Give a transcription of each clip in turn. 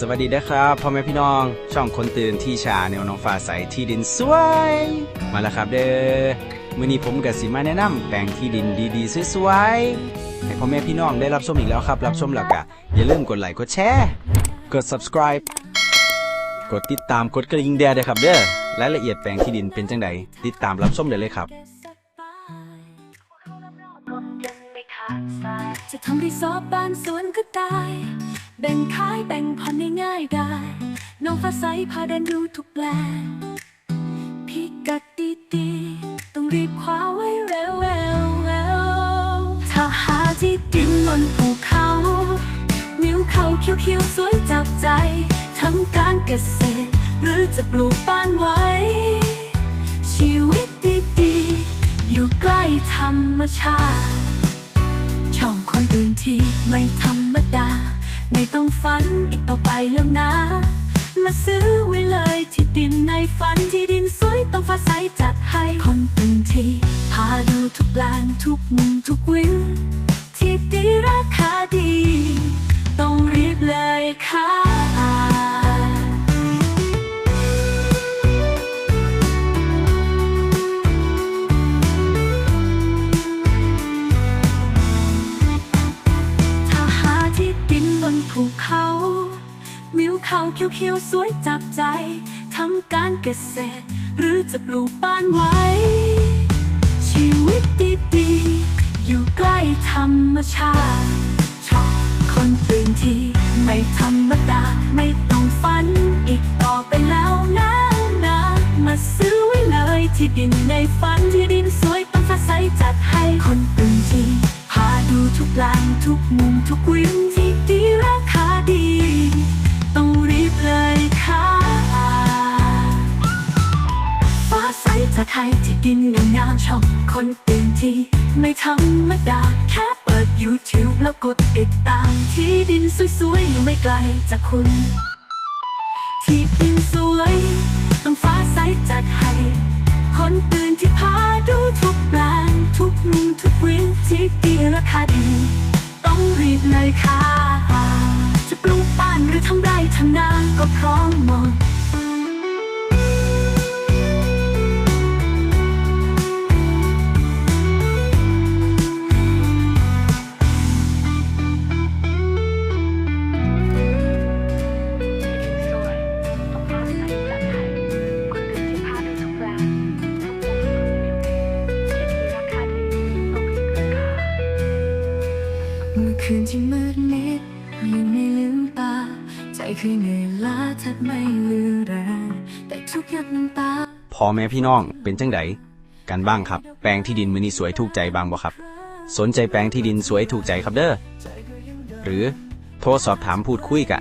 สวัสดีนะครับพ่อแม่พี่น้อง ช่องคนตื่นที่ชาแนวน้องฟ้าใสที่ดินสวย มาแล้วครับเด้อมื้อนี้ผมกับสิมาแนะนำแปลงที่ดินดีๆสวยๆให้พ่อแม่พี่น้องได้รับชมอีกแล้วครับ รับชมแล้วก็อย่าลืมกดไลค์กดแชร์กด subscribe กดติดตามกดกระดิ่งแดด้วยครับเด้อรายละเอียดแปลงที่ดินเป็นจังใดติดตามรับชมได้เลยครับจะทำรีสอร์ทบ้านสวนก็ได้ แบ่งขายแบ่งผ่อนง่ายได้ น้องฟ้าใสพาเดินดูทุกแปลงพิกัดดีๆต้องรีบคว้าไว้เร็วเร็วเร็วถ้าหาที่ดินบนภูเขาวิวเขาเขียวๆสวยจับใจทำการเกษตร หรือจะปลูกบ้านไว้ ชีวิตดีๆอยู่ใกล้ธรรมชาติ ช่องคนอื่นที่ไม่ธ แล้วนะ มาซื้อไว้เลยที่ดินในฝันที่ดินสวยต้องฟ้าใสจัดให้คนอื่นที่พาดูทุกแปลงทุกมุมทุกวิวที่ดีราคาดี ต้องรีบเลยค่ะถ้าหาที่ดินบนภูเขา วิวเขาเขียวๆ สวยจับใจ ทำการเกษตร หรือจะปลูกบ้านไว้ ชีวิตดีๆ อยู่ใกล้ธรรมชาติชอบคนตื่นที่ไม่ธรรมดา ไม่ต้องฝันอีกต่อไปแล้วนะนะมาซื้อไว้เลยที่ดินในฝันที่ดินสวยต้องฟ้าใสจัดให้คนตื่นที่พาดูทุกแปลงทุกมุมทุกวิวที่ดีราคาดี ไทยที่ดินงามๆช่องคนตื่นที่ไม่ธรรมดาแค่เปิด YouTube แล้วกดติดตามที่ดินสวยๆอยู่ไม่ไกลจากคุณ ที่ดินสวยต้องฟ้าใสจัดให้คนตื่นที่พาดูทุกแปลงทุกมุมทุกวิวที่ดีราคาดีต้องรีบเลยค่ะ จะปลูกบ้านหรือทำไรทำนาก็พร้อมหมด คืนที่มืดมิดยังไม่ลืมตา ใจเคยเหนื่อยล้าแทบไม่เหลือแรงแต่ทุกหยดน้ำตาพ่อแม่พี่น้องเป็นจังไดกันบ้างครับ แปลงที่ดินมือนี้สวยถูกใจบ้างบ่ครับ สนใจแปลงที่ดินสวยถูกใจครับเด้อหรือโทรสอบถามพูดคุยกะ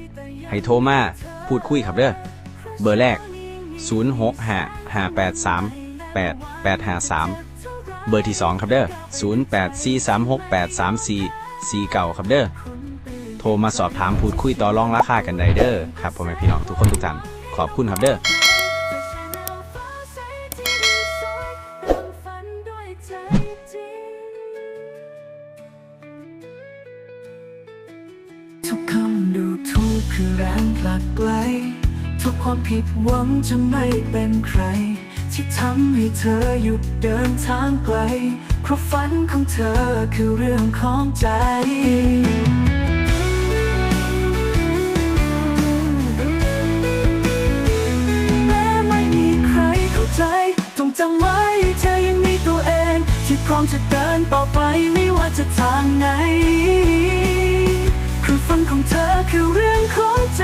ให้โทรมาพูดคุยครับเด้อเบอร์แรก 0 6 5 5 8 3 8 8 5 3 เบอร์ที่ 2 ครับเด้อ 0 8 4 3 6 8 3 4 4เก่าครับเด้อโทรมาสอบถามพูดคุยต่อรองราคากันได้เด้อครับพ่อแม่พี่น้องทุกคนทุกท่านขอบคุณครับเด้อทุกคำดูถูกคือแรงผลักไกลทุกความผิดหวังจะไม่เป็นใคร ที่ทำให้เธอหยุดเดินทางไกล เพราะฝันของเธอคือเรื่องของใจแม้ไม่มีใครเข้าใจจงจำไว้เธอยังมีตัวเอง ที่พร้อมจะเดินต่อไปไม่ว่าจะทางไหน คือฝันของเธอคือเรื่องของใจ